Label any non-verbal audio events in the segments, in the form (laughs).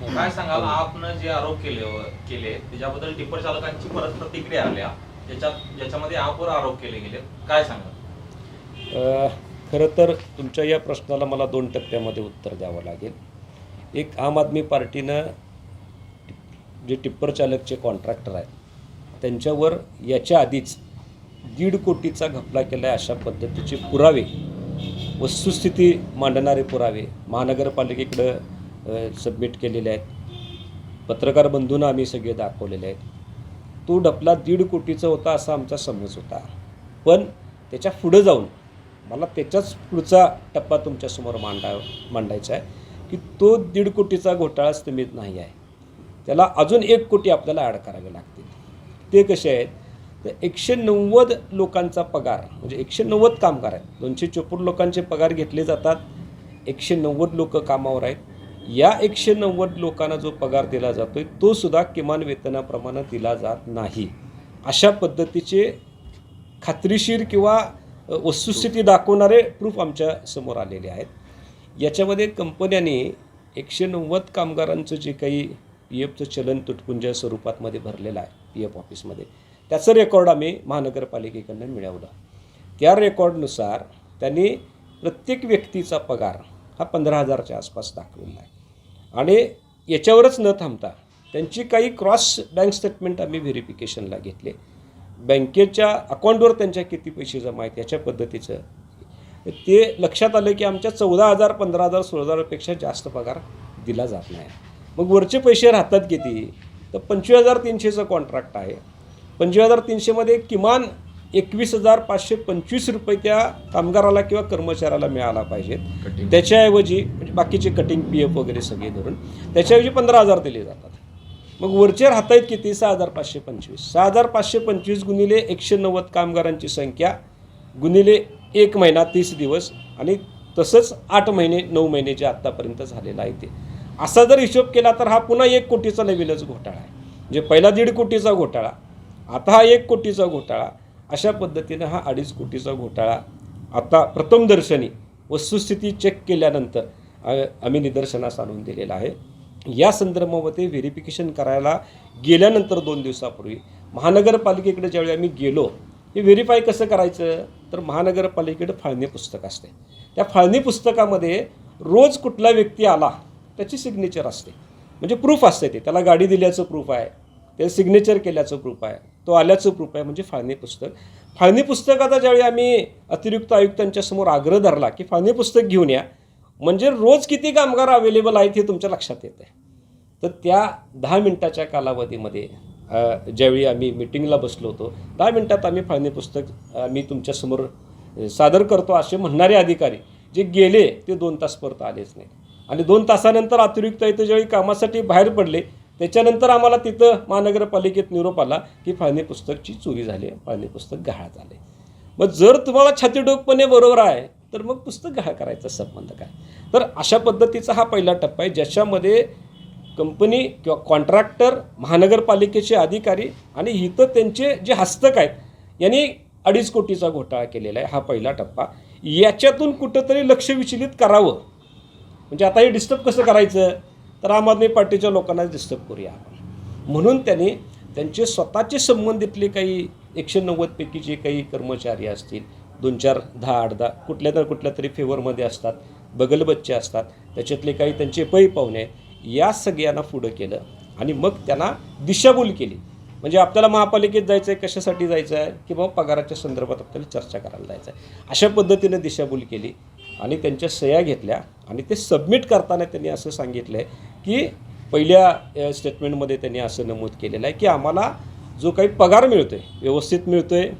काय सांगाल आपण जे आरोप केले केले त्याच्याबद्दल टिप्पर चालकांची परत प्रतिक्रिया आल्या. ज्याच्यात ज्याच्यामध्ये आपवर आरोप केले गेले काय सांगाल? खरं तर तुमच्या या प्रश्नाला मला दोन टप्प्यामध्ये उत्तर द्यावं लागेल. एक आम आदमी पार्टीनं जे टिप्पर चालकचे कॉन्ट्रॅक्टर आहेत त्यांच्यावर याच्या आधीच दीड कोटीचा घपला केला आहे अशा पद्धतीचे पुरावे वस्तुस्थिती मांडणारे पुरावे महानगरपालिकेकडं सबमिट केलेले आहेत. पत्रकार बंधूंना आम्ही सगळे दाखवलेले आहेत. तो डपला दीड कोटीचा होता असा आमचा समज होता. पण त्याच्या पुढं जाऊन मला त्याच्याच पुढचा टप्पा तुमच्यासमोर मांडा मांडायचा आहे की तो दीड कोटीचा घोटाळा स्थमित नाही आहे. त्याला अजून एक कोटी आपल्याला ॲड करावे लागतील. ते कसे आहेत? तर एकशे नव्वद लोकांचा पगार म्हणजे एकशे नव्वद कामगार आहेत. दोनशे चोपन्न लोकांचे पगार घेतले जातात. एकशे नव्वद लोक कामावर आहेत. या एकशे नव्वद लोकांना जो पगार दिला जातो आहे तो सुद्धा किमान वेतनाप्रमाणे दिला जात नाही. अशा पद्धतीचे खात्रीशीर किंवा वस्तुस्थिती दाखवणारे प्रूफ आमच्यासमोर आलेले आहेत. याच्यामध्ये कंपन्यांनी एकशे नव्वद कामगारांचं जे काही पी एफचं चलन तुटपुंजा स्वरूपातमध्ये भरलेलं आहे पी एफ ऑफिसमध्ये. त्याचं रेकॉर्ड आम्ही महानगरपालिकेकडनं मिळवलं. त्या रेकॉर्डनुसार त्यांनी प्रत्येक व्यक्तीचा पगार हा पंधरा हजारच्या आसपास दाखवलेला आहे. आणि याच्यावरच न थांबता त्यांची काही क्रॉस बँक स्टेटमेंट आम्ही व्हेरिफिकेशनला घेतले. बँकेच्या अकाउंटवर त्यांच्या किती पैसे जमा आहेत याच्या पद्धतीचं. ते लक्षात आलं की आमच्या चौदा हजार पंधरा हजार सोळा हजारपेक्षा जास्त पगार दिला जात नाही. मग वरचे पैसे राहतात किती? तर पंचवीस हजार तीनशेचं कॉन्ट्रॅक्ट आहे. पंचवीस हजार तीनशेमध्ये किमान एकवीस हजार पाचशे पंचवीस रुपये त्या कामगाराला किंवा कर्मचाऱ्याला मिळाला पाहिजेत. त्याच्याऐवजी म्हणजे बाकीचे कटिंग पी एफ वगैरे सगळे धरून त्याच्याऐवजी पंधरा हजार दिले जातात. मग वरचे राहत आहेत किती? सहा हजार पाचशे पंचवीस. सहा हजार पाचशे पंचवीस गुणिले एकशे नव्वद कामगारांची संख्या गुणिले एक महिना तीस दिवस आणि तसंच आठ महिने नऊ महिने जे आत्तापर्यंत झालेलं आहे ते. असा जर हिशोब केला तर हा पुन्हा एक कोटीचा नवीनच घोटाळा आहे. म्हणजे पहिला दीड कोटीचा घोटाळा आता हा एक कोटीचा घोटाळा अशा पद्धतीनं हा अडीच कोटीचा घोटाळा आता प्रथमदर्शनी वस्तुस्थिती चेक केल्यानंतर आम्ही निदर्शनास आणून दिलेला आहे. या संदर्भामध्ये व्हेरिफिकेशन करायला गेल्यानंतर दोन दिवसापूर्वी महानगरपालिकेकडे ज्यावेळी आम्ही गेलो हे व्हेरीफाय कसं करायचं? तर महानगरपालिकेकडे फाळणी पुस्तक असते. त्या फाळणी पुस्तकामध्ये रोज कुठला व्यक्ती आला त्याची सिग्नेचर असते. म्हणजे प्रूफ असते ते. त्याला गाडी दिल्याचं प्रूफ आहे. ते सिग्नेचर केल्याचं प्रूफ आहे. तो आल्याचं प्रूफ आहे म्हणजे फाळणी पुस्तक. फाळणी पुस्तकाचा ज्यावेळी आम्ही अतिरिक्त आयुक्तांच्या समोर आग्रह धरला की फाळणी पुस्तक घेऊन या म्हणजे रोज किती कामगार अवेलेबल आहेत हे तुमच्या लक्षात येतं आहे तर त्या दहा मिनटाच्या कालावधीमध्ये ज्यावेळी आम्ही मिटिंगला बसलो होतो दहा मिनटात आम्ही फाळणी पुस्तक आम्ही तुमच्यासमोर सादर करतो असे म्हणणारे अधिकारी जे गेले ते दोन तास परत आलेच नाही आणि दोन तासानंतर अतिरिक्त इथं ज्यावेळी कामासाठी बाहेर पडले त्याच्यानंतर आम्हाला तिथं महानगरपालिकेत निरोप आला की फाळणी पुस्तकची चोरी झाली आहे फाळणी पुस्तक गहाळ झाले मग जर तुम्हाला छातीडोकपणे बरोबर आहे तर मग पुस्तक गहाळ करायचा संबंध काय? तर अशा पद्धतीचा हा पहिला टप्पा आहे ज्याच्यामध्ये कंपनी किंवा कॉन्ट्रॅक्टर महानगरपालिकेचे अधिकारी आणि इथं त्यांचे जे हस्तक आहेत यांनी अडीच कोटीचा घोटाळा केलेला आहे हा पहिला टप्पा. याच्यातून कुठंतरी लक्ष विचलित करावं. म्हणजे आता हे डिस्टर्ब कसं करायचं? तर आम आदमी पार्टीच्या लोकांना डिस्टर्ब करूया आपण. म्हणून त्यांनी त्यांचे स्वतःचे संबंधितले काही एकशे नव्वदपैकी जे काही कर्मचारी असतील दोन चार दहा आठ दहा कुठल्या तर कुठल्या तरी फेवरमध्ये असतात बगलबच्चे असतात त्याच्यातले काही त्यांचे पै पाहुणे या सगळ्यांना पुढं केलं आणि मग त्यांना दिशाभूल केली. म्हणजे आपल्याला महापालिकेत जायचं आहे कशासाठी जायचं आहे की बाबा पगाराच्या संदर्भात आपल्याला चर्चा करायला जायचं आहे अशा पद्धतीनं दिशाभूल केली. आणि त्यांच्या सह्या घेतल्या आणि ते सबमिट करताना त्यांनी असं सांगितलं आहे की पहिल्या स्टेटमेंटमध्ये त्यांनी असं नमूद केलेलं आहे की आम्हाला जो काही पगार मिळतो आहे व्यवस्थित मिळतो आहे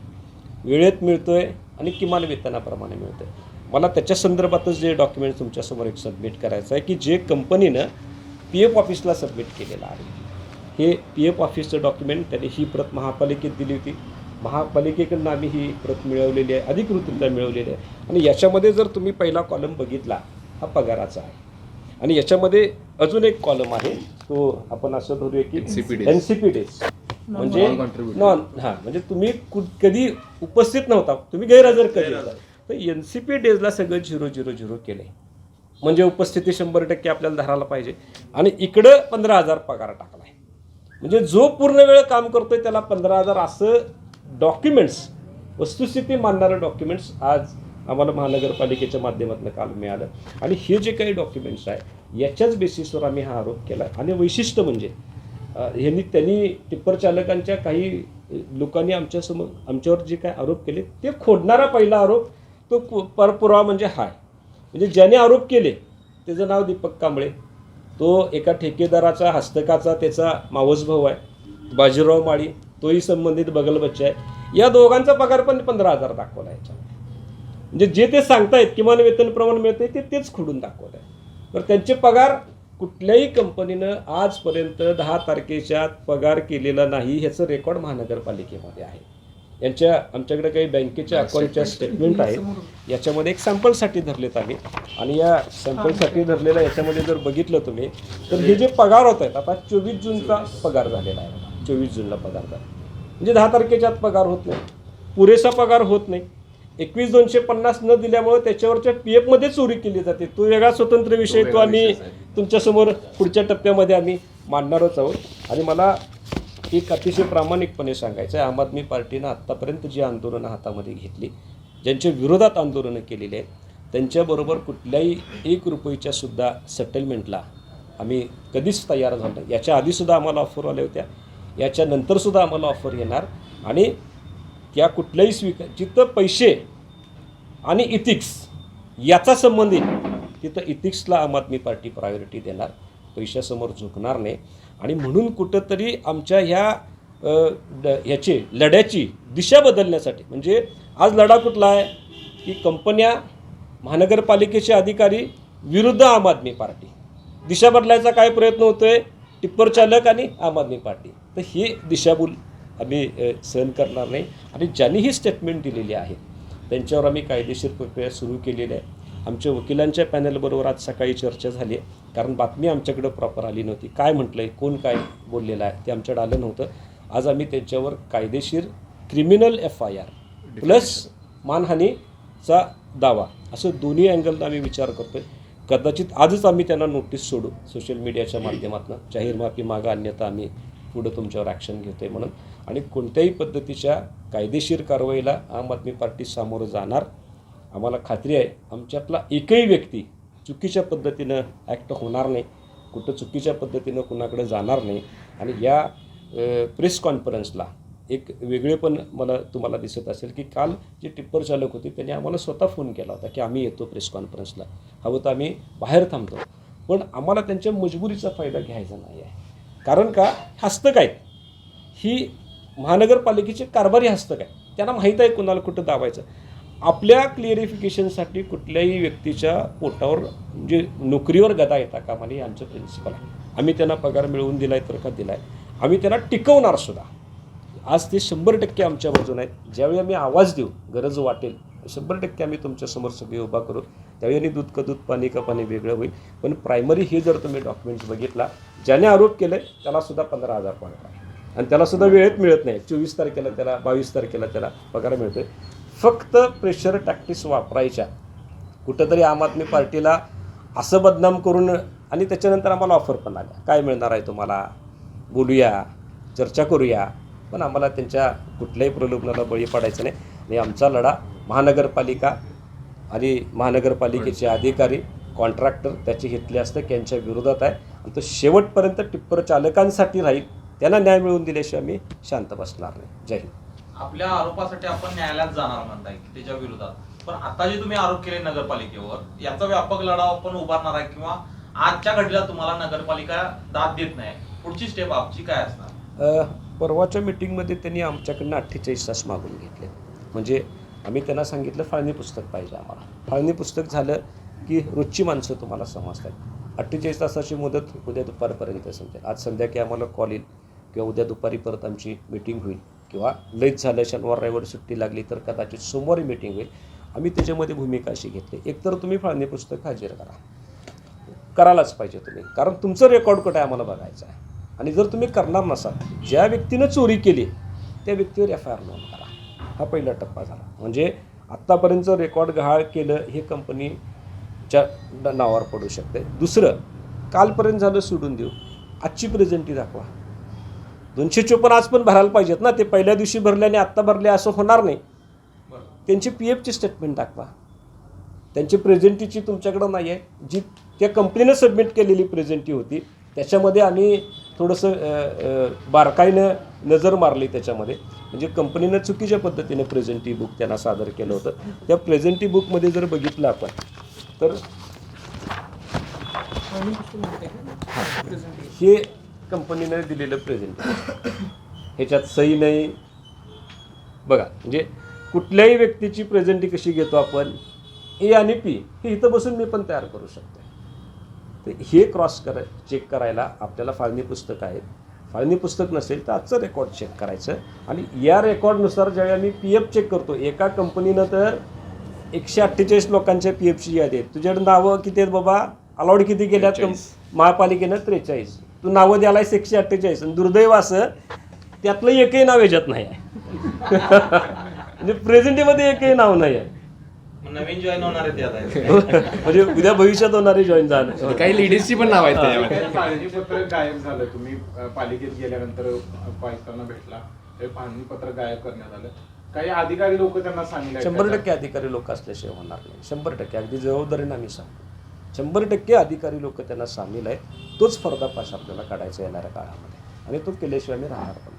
वेळेत मिळतो आहे आणि किमान वेतनाप्रमाणे मिळतो आहे मला त्याच्या संदर्भातच जे डॉक्युमेंट तुमच्यासमोर एक सबमिट करायचं आहे की जे कंपनीनं पी एफ ऑफिसला सबमिट केलेलं आहे. हे पी एफ ऑफिसचं डॉक्युमेंट त्यांनी ही प्रत महापालिकेत दिली होती. महापालिकेकडनं आम्ही ही प्रत मिळवलेली आहे अधिकृतरित्या मिळवलेली आहे. आणि याच्यामध्ये जर तुम्ही पहिला कॉलम बघितला हा पगाराचा आहे. आणि याच्यामध्ये अजून एक कॉलम आहे तो आपण असं धरूया की. एन सी पी डेज म्हणजे नॉन हां म्हणजे तुम्ही कु- कधी उपस्थित नव्हता तुम्ही गैरहजर कधी होता. तर एन सी पी डेजला सगळं झिरो झिरो झिरो केलं आहे म्हणजे उपस्थिती शंभर टक्के आपल्याला धरायला पाहिजे. आणि इकडं पंधरा हजार पगार टाकला आहे म्हणजे जो पूर्ण वेळ काम करतोय त्याला पंधरा हजार असं डॉक्युमेंट्स वस्तुस्थिती मानणारं डॉक्युमेंट्स आज आम्हाला महानगरपालिकेच्या माध्यमातून काल मिळालं. आणि हे जे काही डॉक्युमेंट्स आहे याच्याच बेसिसवर आम्ही हा आरोप केला आणि वैशिष्ट्य म्हणजे ह्यांनी त्यांनी टिप्पर चालकांच्या काही लोकांनी आमच्यासमोर आमच्यावर जे काय आरोप केले ते खोडणारा पहिला आरोप तो परपुरावा म्हणजे हाय. म्हणजे ज्याने आरोप केले त्याचं नाव दीपक कांबळे. तो एका ठेकेदाराचा हस्तकाचा त्याचा मावसभाऊ आहे बाजीराव माळी. तोही संबंधित बगल बच्चा आहे. या दोघांचा पगार पण पंधरा हजार दाखवला याच्यामध्ये म्हणजे जे ते सांगतायत किमान वेतन प्रमाण मिळते ते तेच खोडून दाखवत आहे तर त्यांचे पगार कुठल्याही कंपनीनं आजपर्यंत दहा तारखेच्या पगार केलेला नाही ह्याचं रेकॉर्ड महानगरपालिकेमध्ये आहे. यांच्या आमच्याकडे काही बँकेच्या अकाउंटच्या स्टेटमेंट आहेत. याच्यामध्ये एक सॅम्पलसाठी धरलेत आम्ही. आणि या सॅम्पलसाठी धरलेल्या याच्यामध्ये जर बघितलं तुम्ही तर हे जे पगार होत आहेत आता चोवीस जूनचा पगार झालेला आहे. चोवीस जूनला पगार झाला म्हणजे दहा तारखेच्या आत पगार होत नाही. पुरेसा पगार होत नाही. एकवीस दोनशे पन्नास न दिल्यामुळे त्याच्यावरच्या पी एफमध्ये चोरी केली जाते. तो वेगळा स्वतंत्र विषय तो आम्ही तुमच्यासमोर पुढच्या टप्प्यामध्ये आम्ही मांडणारच आहोत. आणि मला एक अतिशय प्रामाणिकपणे सांगायचं आहे आम आदमी पार्टीनं आत्तापर्यंत जी आंदोलनं हातामध्ये घेतली ज्यांच्या विरोधात आंदोलनं केलेली आहेत त्यांच्याबरोबर कुठल्याही एक रुपयेच्या सुद्धा सेटलमेंटला आम्ही कधीच तयार झालो नाही. याच्या आधीसुद्धा आम्हाला ऑफर आल्या होत्या. याच्यानंतरसुद्धा आम्हाला ऑफर येणार. आणि त्या कुठल्याही स्वीकार जिथं पैसे आणि इथिक्स याचा संबंध येईल तिथं इथिक्सला आम आदमी पार्टी प्रायोरिटी देणार. पैशासमोर झुकणार नाही. आणि म्हणून कुठंतरी आमच्या ह्या ह्याची लढ्याची दिशा बदलण्यासाठी म्हणजे आज लढा कुठला आहे की कंपन्या महानगरपालिकेचे अधिकारी विरुद्ध आम आदमी पार्टी दिशा बदलायचा काय प्रयत्न होतोय? टिप्पर चालक आणि आम आदमी पार्टी तर हे दिशाभूल आम्ही सहन करणार नाही. आणि ज्यांनी ही स्टेटमेंट दिलेली आहे त्यांच्यावर आम्ही कायदेशीर प्रक्रिया सुरू केलेली आहे. आमच्या वकिलांच्या पॅनलबरोबर आज सकाळी चर्चा झाली आहे. कारण बातमी आमच्याकडं प्रॉपर आली नव्हती. काय म्हटलं आहे कोण काय बोललेलं आहे ते आमच्याकडे आलं नव्हतं. आज आम्ही त्यांच्यावर कायदेशीर criminal F I R plus मानहानीचा दावा असं दोन्ही अँगलनं आम्ही विचार करतो आहे कदाचित आजच आम्ही त्यांना नोटीस सोडू सोशल मीडियाच्या माध्यमातून. जाहीर माफी मागा अन्यथा आम्ही पुढं तुमच्यावर ॲक्शन घेतोय म्हणून. आणि कोणत्याही पद्धतीच्या कायदेशीर कारवाईला आम आदमी पार्टी सामोरं जाणार आम्हाला खात्री आहे आमच्यातला एकही व्यक्ती चुकीच्या पद्धतीनं ॲक्ट होणार नाही कुठं चुकीच्या पद्धतीनं कुणाकडे जाणार नाही. आणि या प्रेस कॉन्फरन्सला एक वेगळेपण मला तुम्हाला दिसत असेल की काल जे टिप्पर चालक होते त्यांनी आम्हाला स्वतः फोन केला होता की आम्ही येतो प्रेस कॉन्फरन्सला हवं तर आम्ही बाहेर थांबतो. पण आम्हाला त्यांच्या मजबुरीचा फायदा घ्यायचा नाही आहे. कारण का? हस्तक आहेत. ही महानगरपालिकेचे कारभारी हस्तक आहे त्यांना माहीत आहे कुणाला कुठं दाबायचं. आपल्या क्लिअरिफिकेशनसाठी कुठल्याही व्यक्तीच्या पोटावर म्हणजे नोकरीवर गदा येता कामा नये आमचं प्रिन्सिपल आहे. आम्ही त्यांना पगार मिळवून दिला आहे तर का दिला आहे आम्ही त्यांना टिकवणार सुद्धा. आज ते शंभर टक्के आमच्या बाजून आहेत. ज्यावेळी आम्ही आवाज देऊ गरज वाटेल शंभर टक्के आम्ही तुमच्यासमोर सगळे उभा करू. त्यावेळी दूध का दूध पाणी का पाणी वेगळं होईल. पण प्रायमरी हे जर तुम्ही डॉक्युमेंट्स बघितला ज्याने आरोप केले त्याला सुद्धा पंधरा हजार पगार आणि त्याला सुद्धा वेळेत मिळत नाही. चोवीस तारखेला त्याला बावीस तारखेला त्याला पगार मिळतोय. फक्त प्रेशर टॅक्टिस वापरायच्या. कुठंतरी आम आदमी पार्टीला असं बदनाम करून आणि त्याच्यानंतर आम्हाला ऑफर पण आल्या काय मिळणार आहे तुम्हाला? बोलूया चर्चा करूया. पण आम्हाला त्यांच्या कुठल्याही प्रलोभनाला बळी पडायचं नाही. आणि आमचा लढा महानगरपालिका आणि महानगरपालिकेचे अधिकारी कॉन्ट्रॅक्टर त्याचे घेतले असतं यांच्या विरोधात आहे. आणि तो शेवटपर्यंत टिप्पर चालकांसाठी राहील त्यांना न्याय मिळवून दिल्याशिवाय आम्ही शांत बसणार नाही. जय हिंद. आपल्या आरोपासाठी आपण न्यायालयात जाणार म्हणताय त्याच्या विरोधात. पण आता जे तुम्ही आरोप केले नगरपालिकेवर याचा व्यापक लढा आपण उभारणार आहे किंवा आजच्या घडीला तुम्हाला नगरपालिका दाद देत नाही. पुढची स्टेप आपची काय असणार? परवाच्या मिटिंगमध्ये त्यांनी आमच्याकडनं अठ्ठेचाळीस तास मागून घेतले. म्हणजे आम्ही त्यांना सांगितलं फाळणी पुस्तक पाहिजे आम्हाला. फाळणी पुस्तक झालं की रोजची माणसं तुम्हाला समजतात. अठ्ठेचाळीस तासाची मुदत उद्या दुपारपर्यंत समजेल आज संध्याकाळी आम्हाला कॉल येईल किंवा उद्या दुपारी परत आमची मीटिंग होईल किंवा लईच झालं शनिवार रविवार सुट्टी लागली तर कदाचित सोमवारी मीटिंग होईल. आम्ही त्याच्यामध्ये भूमिका अशी घेतली. एकतर तुम्ही फाळणी पुस्तक हाजीर करा. करायलाच पाहिजे तुम्ही. कारण तुमचं रेकॉर्ड कुठं आहे आम्हाला बघायचं आहे. आणि जर तुम्ही करणार नसाल ज्या व्यक्तीनं चोरी केली त्या व्यक्तीवर एफ आय आर नोंद करा. हा पहिला टप्पा झाला. म्हणजे आत्तापर्यंत रेकॉर्ड गहाळ केलं हे कंपनी च्या ड- नावावर पडू शकते दुसरं कालपर्यंत झालं सोडून देऊ. आजची प्रेझेंटी दाखवा. दोनशे चोपन्न आज पण भरायला पाहिजेत ना. ते पहिल्या दिवशी भरले आणि आत्ता भरले असं होणार नाही. त्यांची पी एफची स्टेटमेंट दाखवा. त्यांची प्रेझेंटीची तुमच्याकडं नाही आहे जी त्या कंपनीनं सबमिट केलेली प्रेझेंटी होती. त्याच्यामध्ये आम्ही थोडंसं बारकाईनं नजर मारली त्याच्यामध्ये. म्हणजे कंपनीनं चुकीच्या पद्धतीने प्रेझेंटी बुक त्यांना सादर केलं होतं. त्या प्रेझेंटी बुकमध्ये जर बघितलं आपण तर हे कंपनीनं दिलेलं प्रेझेंट ह्याच्यात सही नाही. बघा म्हणजे कुठल्याही व्यक्तीची प्रेझेंटी कशी घेतो आपण ए आणि पी हे इथं बसून मी पण तयार करू शकतो तर हे क्रॉस कर चेक करायला आपल्याला फाळणी पुस्तक आहेत. फाळणी पुस्तक नसेल तर आजचं रेकॉर्ड चेक करायचं. आणि या रेकॉर्डनुसार ज्यावेळी आम्ही पी एफ चेक करतो एका कंपनीनं तर एकशे अठ्ठेचाळीस लोकांच्या पी एफची यादी आहेत. तुझ्याकडे नावं किती आहेत बाबा? अलाउड किती त्रेचाळीस. महापालिकेनं त्रेचाळीस. तू नावं द्यायलायस एकशे अठ्ठेचाळीस. आणि दुर्दैव असं त्यातलं एकही नाव याच्यात नाही आहे. (laughs) म्हणजे प्रेझेंटीमध्ये एकही नाव नाही आहे. नवीन जॉईन होणार आहे ते आता. (laughs) म्हणजे उद्या भविष्यात होणारे जॉईन झालं. (laughs) काही लेडीजची पण नाव आहेत त्याच्यामध्ये. ते पाणीपत्र गायब झालं. तुम्ही अ, पालिकेत गेल्यानंतर आयुक्तांना भेटला. ते पाणीपत्र गायब करण्यात आलं. काही अधिकारी लोक त्यांना सामील आहेत शंभर. टक्के अधिकारी लोक असल्याशिवाय होणार नाही. शंभर टक्के. अगदी जबाबदारीने आम्ही सांगतो. शंभर टक्के अधिकारी लोक त्यांना सामील आहेत तोच पर्दाफाश आपल्याला काढायचा येणाऱ्या काळामध्ये. आणि तो केल्याशिवाय आम्ही राहणार पण